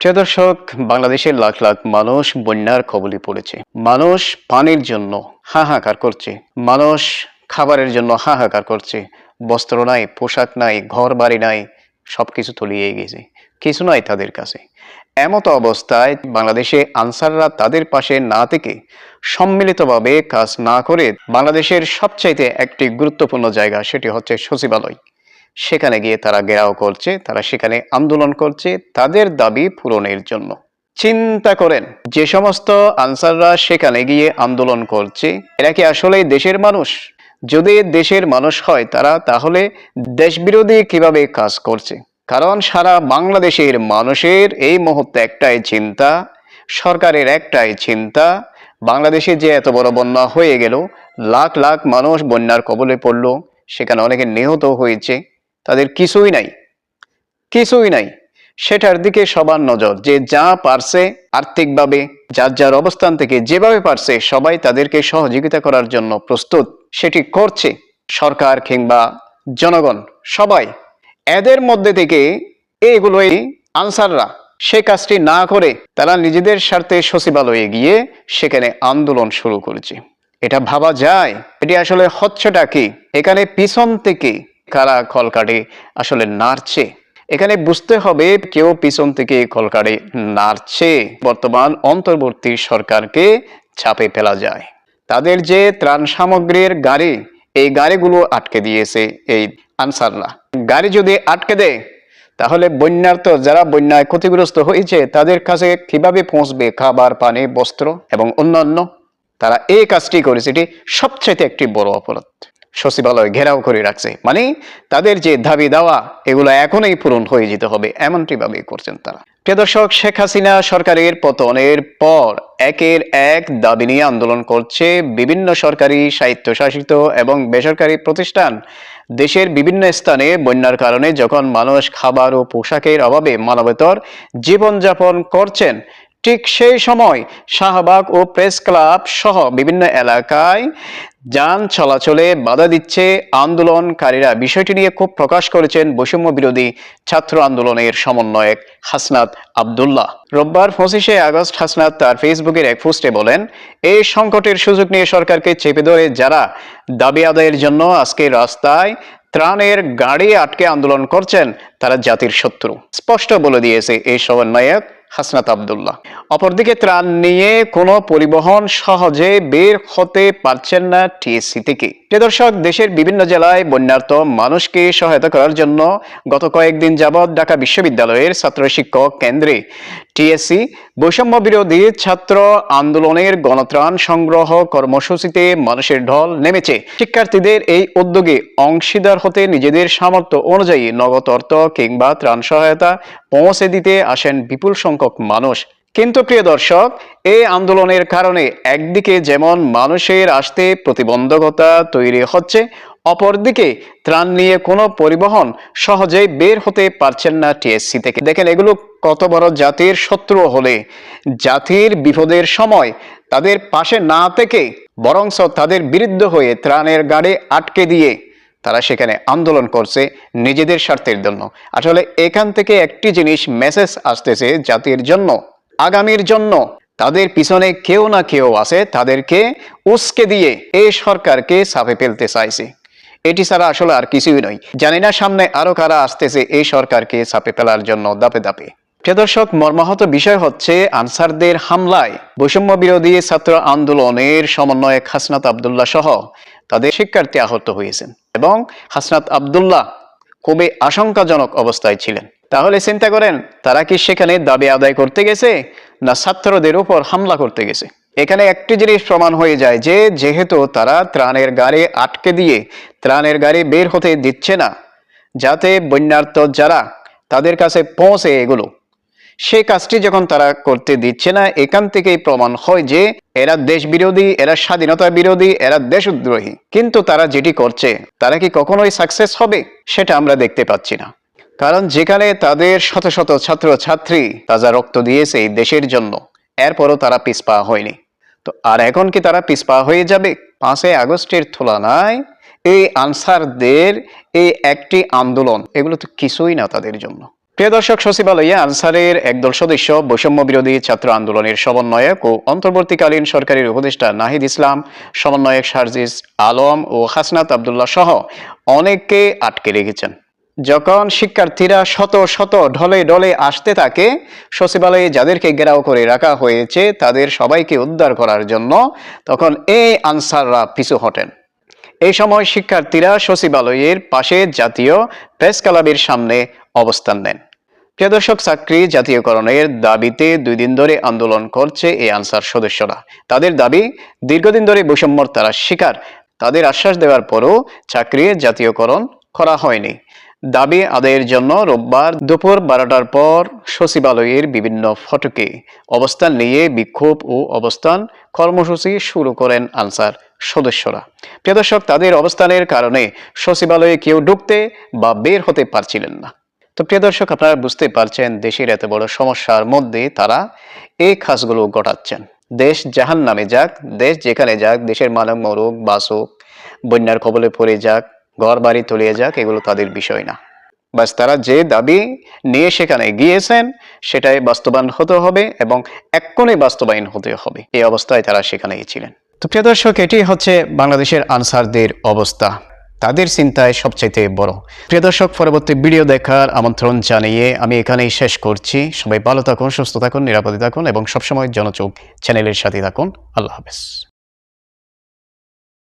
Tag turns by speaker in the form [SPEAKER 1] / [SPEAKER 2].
[SPEAKER 1] প্রিয় দর্শক, বাংলাদেশের লাখ লাখ মানুষ বন্যার কবলে পড়েছে। মানুষ পানির জন্য হাহাকার করছে। মানুষ খাবারের জন্য হাহাকার করছে। বস্ত্র নাই, পোশাক নাই ঘর বাড়ি নাই, সবকিছু তলিয়ে গেছে। কিছু নাই তাদের কাছে। এমত অবস্থায় বাংলাদেশে আনসাররা তাদের পাশে না থেকে সম্মিলিতভাবে কাজ না করে বাংলাদেশের সবচাইতে একটি গুরুত্বপূর্ণ জায়গা সেটি হচ্ছে সচিবালয়। সেখানে গিয়ে তারা ঘেরাও করছে, তারা সেখানে আন্দোলন করছে, তাদের দাবি পূরণের জন্য। চিন্তা করেন, যে সমস্ত আনসাররা সেখানে গিয়ে আন্দোলন করছে, এরা কি আসলেই দেশের মানুষ? যদি দেশের মানুষ হয় তারা, তাহলে দেশবিরোধী কীভাবে কাজ করছে? কারণ সারা বাংলাদেশের মানুষের এই মুহূর্তে একটাই চিন্তা, সরকারের একটাই চিন্তা, বাংলাদেশে যে এত বড় বন্যা হয়ে গেল, লাখ লাখ মানুষ বন্যার কবলে পড়ল, সেখানে অনেকে নিহত হয়েছে। তাদের কিছুই নাই কিছুই নাই। সেটার দিকে সবার নজর, যে যা পারছে আর্থিকভাবে, যার যার অবস্থান থেকে যেভাবে পারছে, সবাই তাদেরকে সহযোগিতা করার জন্য প্রস্তুত। সেটি করছে সরকার কিংবা জনগণ, সবাই। এদের মধ্যে থেকে এইগুলোই আনসাররা। সে কাজটি না করে তারা নিজেদের স্বার্থে সচিবালয়ে গিয়ে সেখানে আন্দোলন শুরু করেছে। এটা ভাবা যায়। এটি আসলে হচ্ছেটা কি? এখানে পিছন থেকে কারা কলকাটে আসলে নাড়ছে? এখানে বুঝতে হবে কেউ পিছন থেকে কলকাটে নাড়ছে। বর্তমান অন্তর্বর্তী সরকারকে চাপে ফেলা যায়। তাদের যে ত্রাণ সামগ্রীর গাড়ি, এই গাড়িগুলো আটকে দিয়েছে এই আনসাররা। গাড়ি যদি আটকে দেয়, তাহলে বন্যার্থ যারা বন্যায় ক্ষতিগ্রস্ত হয়েছে, তাদের কাছে কীভাবে পৌঁছবে খাবার, পানি, বস্ত্র এবং অন্যান্য? তারা এই কাজটি করেছে, এটি সবচেয়ে একটি বড় অপরাধ। সচিবালয় ঘেরাও করে রাখছে। মানে তাদের যে দাবি দাওয়া, এগুলো এখনই পূরণ হয়ে যেতে হবে, এমনটি ভাবে করছেন তারা। প্রিয় দর্শক, শেখ হাসিনা সরকারের পতনের পর একের এক দাবি নিয়ে আন্দোলন করছে বিভিন্ন সরকারি স্বায়ত্তশাসিত এবং বেসরকারি প্রতিষ্ঠান। দেশের বিভিন্ন স্থানে বন্যার কারণে যখন মানুষ খাবার ও পোশাকের অভাবে মানবেতর জীবনযাপন করছেন ঠিক সেই সময় শাহবাগ ও প্রেস ক্লাব সহ বিভিন্ন এলাকায় যান চলাচলে বাধা দিচ্ছে আন্দোলনকারীরা। বিষয়টি নিয়ে খুব প্রকাশ করেছেন বৈষম্য বিরোধী ছাত্র আন্দোলনের সমন্বয়ক হাসনাত আবদুল্লাহ। রোববার পঁচিশে আগস্ট হাসনাত তার ফেসবুকের এক পোস্টে বলেন এই সংকটের সুযোগ নিয়ে সরকারকে চেপে ধরে যারা দাবি আদায়ের জন্য আজকে রাস্তায় ত্রাণের গাড়ি আটকে আন্দোলন করছেন, তারা জাতির শত্রু। স্পষ্ট বলে দিয়েছে এই সমন্বয়ক হাসনাত আবদুল্লাহ। অপরদিকে ত্রাণ নিয়ে কোনো পরিবহন সহজে বের হতে পারছেন না টিএসসি থেকে দর্শক, দেশের বিভিন্ন জেলায় বন্যার্ত মানুষকে সহায়তা করার জন্য গত কয়েকদিন যাবৎ ঢাকা বিশ্ববিদ্যালয়ের ছাত্র শিক্ষক কেন্দ্রে টিএসসি বৈষম্য বিরোধী ছাত্র আন্দোলনের গণত্রাণ সংগ্রহ কর্মসূচিতে মানুষের ঢল নেমেছে। শিক্ষার্থীদের এই উদ্যোগে অংশীদার হতে নিজেদের সামর্থ্য অনুযায়ী নগদ অর্থ কিংবা ত্রাণ সহায়তা পৌঁছে দিতে আসেন বিপুল সংখ্যক মানুষ। কিন্তু প্রিয় দর্শক, এই আন্দোলনের কারণে একদিকে যেমন মানুষের আসতে প্রতিবন্ধকতা তৈরি হচ্ছে, অপরদিকে ত্রাণ নিয়ে কোনো পরিবহন সহজেই বের হতে পারছেন না টিএসসি থেকে। দেখেন, এগুলো কত বড় জাতির শত্রু হলে, জাতির বিপদের সময় তাদের পাশে না থেকে বরংস তাদের বিরুদ্ধ হয়ে ত্রাণের গাড়ি আটকে দিয়ে তারা সেখানে আন্দোলন করছে নিজেদের স্বার্থের জন্য। আসলে এখান থেকে একটি জিনিস মেসেজ আসতেছে জাতির জন্য। আগামীর জন্য। তাদের পিছনে কেউ না কেউ আছে, তাদেরকে উস্কে দিয়ে এই সরকারকে চাপে ফেলতে চাইছে। এটি ছাড়া আসলে আর কিছুই নয়। জানি না সামনে আরও কারা আসতেছে এই সরকারকে চাপে ফেলার জন্য দাপে দাপে প্রিয় দর্শক, মর্মাহত বিষয় হচ্ছে আনসারদের হামলায় বৈষম্য বিরোধী ছাত্র আন্দোলনের সমন্বয়ক হাসনাত আবদুল্লাহ সহ তাদের শিক্ষার্থী আহত হয়েছেন এবং হাসনাত আবদুল্লাহ খুবই আশঙ্কাজনক অবস্থায় ছিলেন। তাহলে চিন্তা করেন, তারা কি সেখানে দাবি আদায় করতে গেছে, না ছাত্রদের উপর হামলা করতে গেছে? এখানে একটি জিনিস প্রমাণ হয়ে যায় যে, যেহেতু তারা ত্রাণের গাড়ি আটকে দিয়ে ত্রাণের গাড়ি বের হতে দিচ্ছে না, যাতে বন্যার্থ যারা তাদের কাছে পৌঁছে এগুলো। সে কাজটি যখন তারা করতে দিচ্ছে না, এখান থেকেই প্রমাণ হয় যে, এরা দেশ বিরোধী, এরা স্বাধীনতা বিরোধী, এরা দেশদ্রোহী কিন্তু তারা যেটি করছে, তারা কি কখনোই সাকসেস হবে? সেটা আমরা দেখতে পাচ্ছি না। কারণ যেখানে তাদের শত শত ছাত্র ছাত্রী তাজা রক্ত দিয়েছে এই দেশের জন্য, এরপরও তারা পিছপা হয়নি। তো আর এখন কি তারা পিছপা হয়ে যাবে? পাঁচই আগস্টের তুলনায় এই আনসারদের এই একটি আন্দোলন, এগুলো তো কিছুই না তাদের জন্য। প্রিয় দর্শক, সচিবালয়ে আনসারের একদল সদস্য, বৈষম্য বিরোধী ছাত্র আন্দোলনের সমন্বয়ক ও অন্তর্বর্তীকালীন সরকারের উপদেষ্টা নাহিদ ইসলাম, সমন্বয়ক সার্জিস আলম ও হাসনাত আবদুল্লাহ সহ অনেককে আটকে রেখেছেন। যখন শিক্ষার্থীরা শত শত ঢলে ঢলে আসতে থাকে, সচিবালয়ে যাদেরকে ঘেরাও করে রাখা হয়েছে, তাদের সবাইকে উদ্ধার করার জন্য তখন এই আনসাররা পিছু হটেন। এই সময় শিক্ষার্থীরা সচিবালয়ের পাশে জাতীয় প্রেস ক্লাবের সামনে অবস্থান নেন। প্রিয় দর্শক, চাকরি জাতীয়করণের দাবিতে দুই দিন ধরে আন্দোলন করছে এই আনসার সদস্যরা। তাদের দাবি, দীর্ঘদিন ধরে বৈষম্যর তারা শিকার। তাদের আশ্বাস দেওয়ার পরও চাকরি জাতীয়করণ করা হয়নি। দাবি আদায়ের জন্য রোববার দুপুর বারোটার পর সচিবালয়ের বিভিন্ন ফটকে অবস্থান নিয়ে বিক্ষোভ ও অবস্থান কর্মসূচি শুরু করেন আনসার সদস্যরা। প্রিয় দর্শক, তাদের অবস্থানের কারণে সচিবালয়ে কেউ ঢুকতে বা বের হতে পারছিলেন না। তো প্রিয় দর্শক, আপনারা বুঝতে পারছেন দেশের এত বড় সমস্যার মধ্যে তারা এই কাজগুলো ঘটাচ্ছেন দেশ জাহান নামে যাক, দেশ যেখানে যাক, দেশের মানব মরুক বাসুক, বন্যার কবলে পড়ে যাক ঘর বাড়ি তলিয়ে যাক, এগুলো তাদের বিষয় না। বাস তারা যে দাবি নিয়ে সেখানে গিয়েছেন, সেটাই বাস্তবায়ন হতে হবে এবং এক্ষণে বাস্তবায়ন হতে হবে। এই অবস্থায় তারা সেখানেই ছিলেন। তো প্রিয় দর্শক, এটি হচ্ছে বাংলাদেশের আনসারদের অবস্থা। তাদের চিন্তায় সবচাইতে বড়। প্রিয় দর্শক, পরবর্তী ভিডিও দেখার আমন্ত্রণ জানিয়ে আমি এখানেই শেষ করছি। সবাই ভালো থাকুন, সুস্থ থাকুন, নিরাপদে থাকুন এবং সবসময় জনচোখ চ্যানেলের সাথে থাকুন। আল্লাহ হাফেজ।